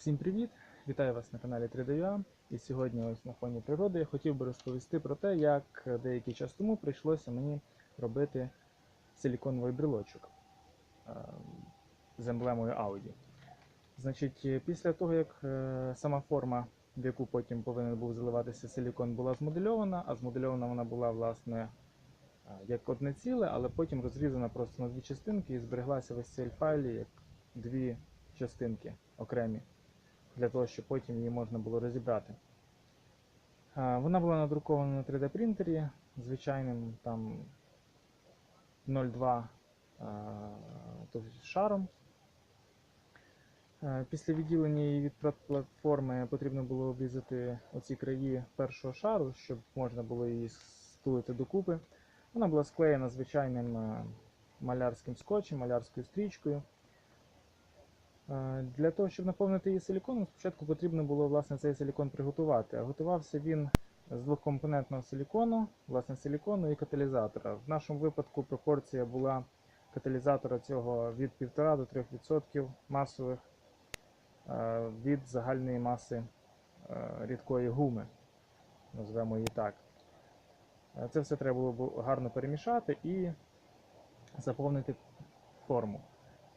Всім привіт! Вітаю вас на каналі 3DUA. І сьогодні ось на фоні природи я хотів би розповісти про те, як деякий час тому прийшлося мені робити силіконовий брелочок е, з емблемою Audi. Значить, е, після того, як е, сама форма, в яку потім повинен був заливатися силікон, була змодельована, а змодельована вона була, власне, як одне ціле, але потім розрізана просто на дві частинки і збереглася в SCL файлі як дві частинки окремі, для того, щоб потім її можна було розібрати. Вона була надрукована на 3D принтері звичайним там 0,2 а, шаром. Після відділення її від платформи потрібно було обрізати оці краї першого шару, щоб можна було її стулити докупи. Вона була склеєна звичайним малярським скотчем, малярською стрічкою. Для того, щоб наповнити її силіконом, спочатку потрібно було власне, цей силікон приготувати. Готувався він з двохкомпонентного силікону, власне, силікону і каталізатора. В нашому випадку пропорція була каталізатора цього від 1,5 до 3% масових від загальної маси рідкої гуми, назвемо її так. Це все треба було гарно перемішати і заповнити форму.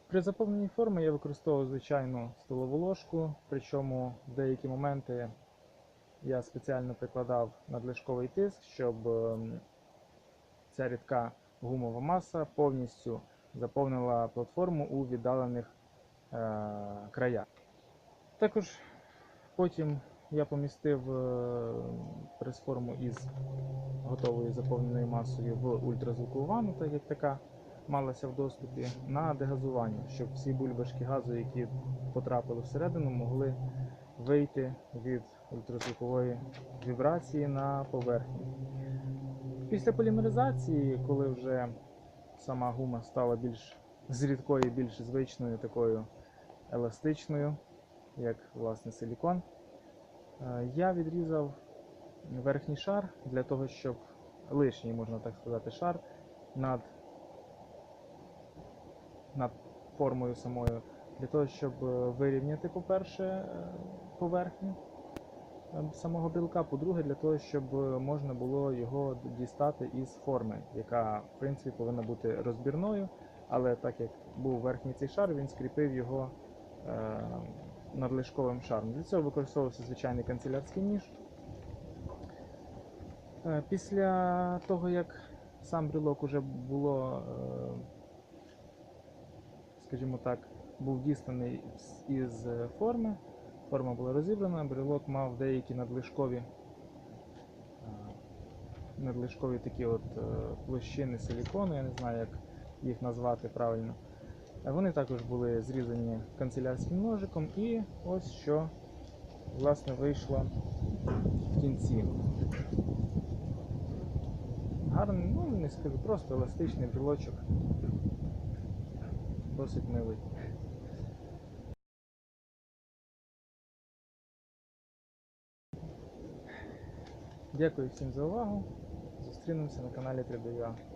При заповненні форми я використовував звичайну столову ложку, причому в деякі моменти я спеціально прикладав надлишковий тиск, щоб ем, ця рідка гумова маса повністю заповнила платформу у віддалених е, краях. Також потім я помістив е, прес-форму із готовою заповненою масою в ультразвукову ванну, так як така малася в доступі, на дегазування, щоб всі бульбашки газу, які потрапили всередину, могли вийти від ультразвукової вібрації на поверхню. Після полімеризації, коли вже сама гума стала більш з рідкою, більш звичною, такою еластичною, як власне силікон, е, я відрізав верхній шар для того, щоб лишній, можна так сказати, шар над, над формою самою, для того, щоб е, вирівняти, по-перше, е, поверхню е, самого білка, по-друге, для того, щоб можна було його дістати із форми, яка в принципі повинна бути розбірною, але так як був верхній цей шар, він скріпив його надлишковим шаром. Для цього використовувався звичайний канцелярський ніж. Після того, як сам брелок уже було, скажімо так, був дістаний із форми, форма була розібрана, брелок мав деякі надлишкові, е, надлишкові такі от е, площини силікону, я не знаю, як їх назвати правильно. Вони також були зрізані канцелярським ножиком, і ось що власне вийшло в кінці. Гарний, ну не скажу, просто еластичний брелочок. Досить милий. Дякую всім за увагу. Зустрінемося на каналі 3DUA.